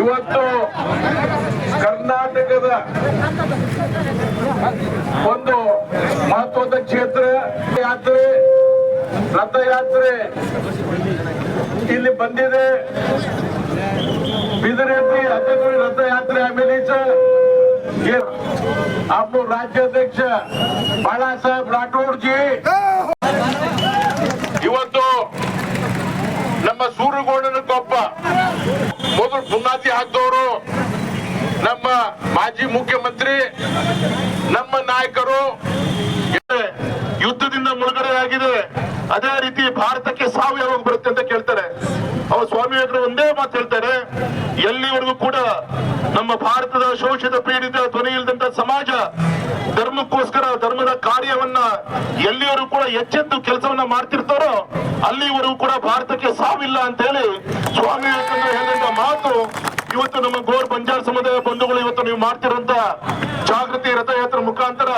ಇವತ್ತು ಕರ್ನಾಟಕದ ಒಂದು ಮಹತ್ವದ ಕ್ಷೇತ್ರ, ಯಾತ್ರೆ, ರಥಯಾತ್ರೆ ಇಲ್ಲಿ ಬಂದಿದೆ. ಬಿದಿರೆತ್ತಿ ಅಧ್ಯಕ್ಷ ರಥಯಾತ್ರೆ ಅಮಿಲೀಚ ನಮ್ಮ ರಾಜ್ಯಾಧ್ಯಕ್ಷ ಬಾಳಾ ಸಾಹೇಬ್ ರಾಠೋಡ್ಜಿ. ಇವತ್ತು ನಮ್ಮ ಸೂರಗೋಡನ ಕೊಪ್ಪ ಬುನಾದಿ ಹಾಕಿದವರು ನಮ್ಮ ಮಾಜಿ ಮುಖ್ಯಮಂತ್ರಿ, ನಮ್ಮ ನಾಯಕರು ಯುದ್ಧದಿಂದ ಮುಳುಗಡೆ ಆಗಿದೆ. ಅದೇ ರೀತಿ ಭಾರತಕ್ಕೆ ಸಾವು ಯಾವಾಗ ಬರುತ್ತೆ ಅಂತ ಕೇಳ್ತಾರೆ. ಅವ ಸ್ವಾಮಿ ಅವರು ಒಂದೇ ಮಾತು ಹೇಳ್ತಾರೆ, ಎಲ್ಲಿವರೆಗೂ ಕೂಡ ನಮ್ಮ ಭಾರತದ ಶೋಷಿತ ಪೀಡಿತ ಧ್ವನಿ ಇಲ್ಲದಂತ ಸಮಾಜ ಧರ್ಮಕ್ಕೋಸ್ಕರ ಧರ್ಮದ ಕಾರ್ಯವನ್ನ ಎಲ್ಲಿವರೆಗೂ ಕೂಡ ಎಚ್ಚೆತ್ತು ಕೆಲಸವನ್ನ ಮಾಡ್ತಿರ್ತಾರೋ, ಅಲ್ಲಿವರೆಗೂ ಕೂಡ ಭಾರತಕ್ಕೆ ಸಾವಿಲ್ಲ ಅಂತ ಹೇಳಿ ಸ್ವಾಮಿ ವಿವೇಕಾನಂದ ಮಾತು ಇವತ್ತು ನಮ್ಮ ಗೋರ್ ಬಂಜಾರ್ ಸಮುದಾಯ ಬಂಧುಗಳು ಇವತ್ತು ನೀವು ಮಾಡ್ತಿರುವಂತ ಜಾಗೃತಿ ರಥಯಾತ್ರೆ ಮುಖಾಂತರ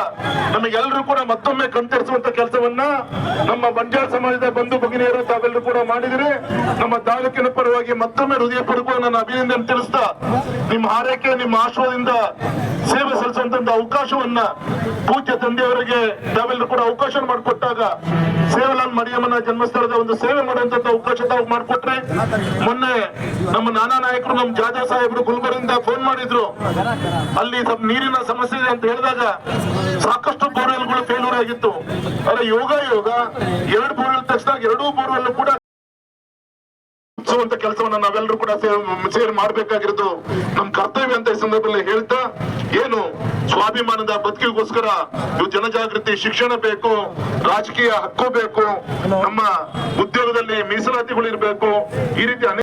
ನಮಗೆಲ್ಲರೂ ಕೂಡ ಮತ್ತೊಮ್ಮೆ ಕಣ್ತರಿಸುವಂತ ಕೆಲಸವನ್ನ ನಮ್ಮ ಬಂಜಾರ್ ಸಮಾಜದ ಬಂಧು ಭಗಿನಿಯರು ತಾವೆಲ್ಲರೂ ಕೂಡ ಮಾಡಿದಿರಿ. ನಮ್ಮ ತಾಲೂಕಿನ ಪರವಾಗಿ ಮತ್ತೊಮ್ಮೆ ಹೃದಯಪೂರ್ವಕ ನನ್ನ ಅಭಿನಂದನೆ ತಿಳಿಸ್ತಾ, ನಿಮ್ಮ ಹಾರೈಕೆ, ನಿಮ್ಮ ಆಶ್ರಯದಿಂದ ಸೇವೆ ಸಲ್ಲಿಸುವಂತ ಅವಕಾಶವನ್ನ ಪೂಜ್ಯ ತಂದೆಯವರಿಗೆ ತಾವೆಲ್ಲರೂ ಕೂಡ ಅವಕಾಶ ಮಾಡಿಕೊಟ್ಟಾಗ ಸೇವಲಾಲ್ ಮರಿಯಮ್ಮನ ಜನ್ಮಸ್ಥಳದ ಒಂದು ಸೇವೆ ಮಾಡುವಂತ ಅವಕಾಶ ತಾವು ಮಾಡಿಕೊಟ್ರಿ ಮೊನ್ನೆ ನಮ್ಮ ನಾನಾ ನಾಯಕರು, ನಮ್ಮ ಜಾಜಾ ಸಾಹೇಬರು ಗುಲ್ಬರ್ಗಿಂದ ಫೋನ್ ಮಾಡಿದ್ರು. ಅಲ್ಲಿ ಸ್ವಲ್ಪ ನೀರಿನ ಸಮಸ್ಯೆ ಇದೆ ಅಂತ ಹೇಳಿದಾಗ ಸಾಕಷ್ಟು ಬೋರ್ವೆಲ್ಗಳು ಫೇಲ್ಯೂರ್ ಆಗಿತ್ತು. ಅರೆ ಯೋಗ ಯೋಗ. ಎರಡು ಬೋರ್ವೆಲ್, ತಕ್ಷಣ ಎರಡೂ ಬೋರ್ವೆಲ್ ಕೂಡ ಕೆಲಸವನ್ನ ನಾವೆಲ್ಲರೂ ಕೂಡ ಸೇರಿ ಮಾಡ್ಬೇಕಾಗಿರೋದು ನಮ್ ಕರ್ತವ್ಯ ಅಂತ ಈ ಸಂದರ್ಭದಲ್ಲಿ ಹೇಳ್ತಾ ಏನು ಸ್ವಾಭಿಮಾನದ ಬದುಕಿಗೋಸ್ಕರ ಇವು ಜನಜಾಗೃತಿ ಶಿಕ್ಷಣ ಬೇಕು ರಾಜಕೀಯ ಹಕ್ಕು ಬೇಕು ನಮ್ಮ ಉದ್ಯೋಗದಲ್ಲಿ ಮೀಸಲಾತಿಗಳು ಇರಬೇಕು ಈ ರೀತಿ